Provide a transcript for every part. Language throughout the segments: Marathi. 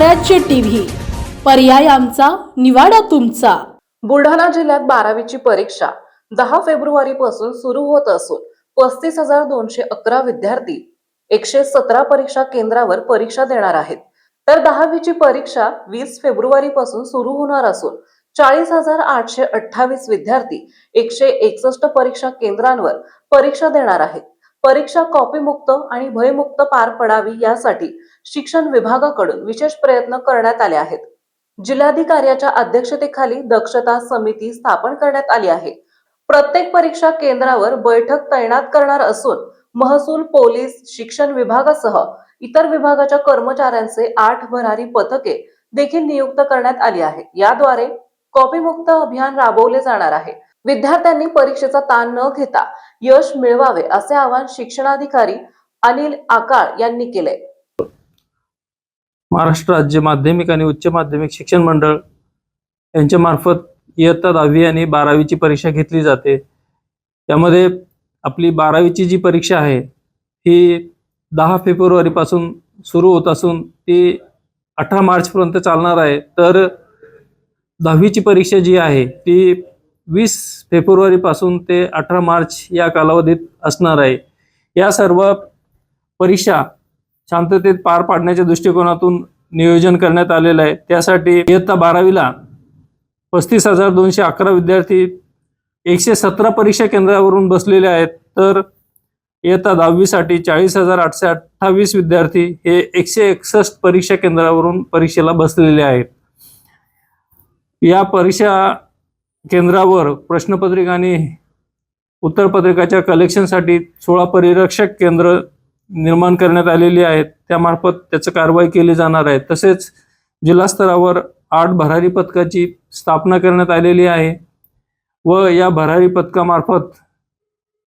स्वराज्य टीव्ही. पर्याय आमचा निवाडा तुमचा. बुलढाणा जिल्ह्यात बारावीची परीक्षा दहा फेब्रुवारी पासून सुरू होत असून पस्तीस हजार दोनशे अकरा विद्यार्थी एकशे सतरा परीक्षा केंद्रावर परीक्षा देणार आहेत. तर दहावीची परीक्षा वीस फेब्रुवारी पासून सुरू होणार असून चाळीस हजार आठशे अठ्ठावीस विद्यार्थी एकशे एकसष्ट परीक्षा केंद्रांवर परीक्षा देणार आहेत. परीक्षा कॉपीमुक्त आणि भयमुक्त पार पडावी यासाठी शिक्षण विभागाकडून विशेष प्रयत्न करण्यात आले आहेत. जिल्हाधिकाऱ्याच्या अध्यक्षतेखाली दक्षता समिती स्थापन करण्यात आली आहे. प्रत्येक परीक्षा केंद्रावर बैठक तैनात करणार असून महसूल पोलीस शिक्षण विभागासह इतर विभागाच्या कर्मचाऱ्यांचे आठ भरारी पथके देखील नियुक्त करण्यात आली आहे. याद्वारे कॉपीमुक्त अभियान राबवले जाणार आहे. विद्यार्थ्यांनी परीक्षेचा ताण न घेता यश मिळवावे असे आवाहन शिक्षणाधिकारी अनिल आकाळ यांनी केले. महाराष्ट्र राज्य माध्यमिक आणि उच्च माध्यमिक शिक्षण मंडळ यांच्या मार्फत इयत्ता दहावी आणि बारावीची परीक्षा घेतली जाते. त्यामध्ये आपली बारावीची जी परीक्षा आहे ही दहा फेब्रुवारीपासून सुरू होत असून ती अठरा मार्चपर्यंत चालणार आहे. तर दहावीची परीक्षा जी आहे ती वीस फेब्रुवारीपासून ते अठरा मार्च या कालावधीत असणार आहे. या सर्व परीक्षा शांततेत पार पाडण्याच्या दृष्टिकोनातून नियोजन करण्यात आलेलं आहे. त्यासाठी इयत्ता बारावीला पस्तीस हजार दोनशे अकरा विद्यार्थी एकशे सतरा परीक्षा केंद्रावरून बसलेले आहेत. तर इयत्ता दहावीसाठी चाळीस हजार आठशे अठ्ठावीस विद्यार्थी हे एकशे एकसष्ट परीक्षा केंद्रावरून परीक्षेला बसलेले आहेत. या परीक्षा केंद्रावर प्रश्नपत्रिका आणि उत्तरपत्रिकाच्या कलेक्शनसाठी सोळा परिरक्षक केंद्र निर्माण करण्यात आलेली आहेत. त्यामार्फत त्याचं कारवाई केली जाणार आहे. तसेच जिल्हास्तरावर आठ भरारी पथकाची स्थापना करण्यात आलेली आहे व या भरारी पथकामार्फत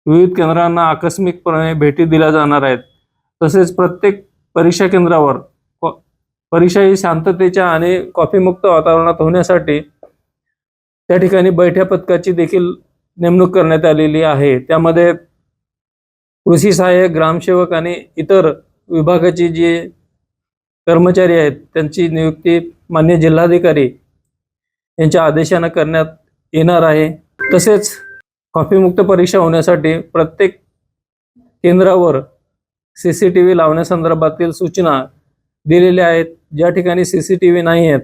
विविध केंद्रांना आकस्मिकपणे भेटी दिल्या जाणार आहेत. तसेच प्रत्येक परीक्षा केंद्रावर परीक्षा ही शांततेच्या आणि कॉफीमुक्त वातावरणात होण्यासाठी त्या ठिकाणी बैठ्या पथकाची देखील नेमणूक करण्यात आलेली आहे. त्यामध्ये कृषी सहाय्यक ग्रामसेवक आणि इतर विभागाची जे कर्मचारी आहेत त्यांची नियुक्ती मान्य जिल्हाधिकारी यांच्या आदेशानं करण्यात येणार आहे. तसेच कॉफीमुक्त परीक्षा होण्यासाठी प्रत्येक केंद्रावर सी सी टी व्ही लावण्यासंदर्भातील सूचना दिलेल्या आहेत. ज्या ठिकाणी सी सी टी व्ही नाही आहेत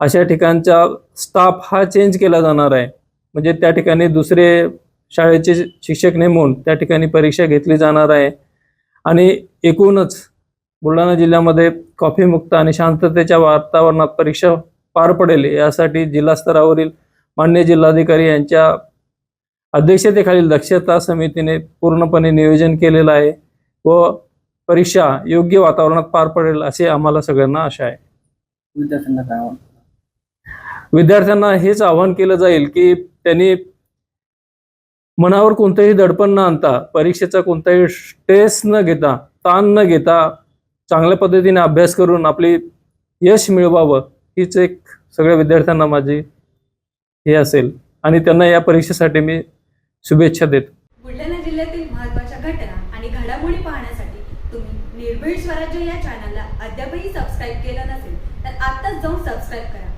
अशा ठिकाणचा स्टाफ हा चेंज केला जाणार आहे. म्हणजे त्या ठिकाणी दुसरे शाळेचे शिक्षक नेमून त्या ठिकाणी परीक्षा घेतली जाणार आहे. आणि एकूणच बुलढाणा जिल्ह्यामध्ये कॉफीमुक्त आणि शांततेच्या वातावरणात परीक्षा पार पडेल यासाठी जिल्हा स्तरावरील मान्य जिल्हाधिकारी यांच्या अध्यक्षतेखालील दक्षता समितीने पूर्णपणे नियोजन केलेलं आहे व परीक्षा योग्य वातावरणात पार पडेल असे आम्हाला सगळ्यांना आशा आहे. विद्यार्थ्यांना हेच आव्हान? केलं जाईल की त्यांनी मनावर कोणतंही दडपण न आणता परीक्षेचा कोणताही स्ट्रेस न घेता ताण न घेता चांगल्या पद्धतीने अभ्यास करून आपली यश मिळवावं हीच एक सगळ्या विद्यार्थ्यांना माझी हे असेल आणि त्यांना या परीक्षेसाठी मी शुभेच्छा देतो बुलढाणा जिल्ह्यातील महत्त्वाच्या घटना आणि घडामोडी पाहण्यासाठी तुम्ही निर्भीड स्वराज्य या चॅनलला अद्यापही सबस्क्राईब केलं नसेल तर आत्ताच जाऊन सबस्क्राईब करा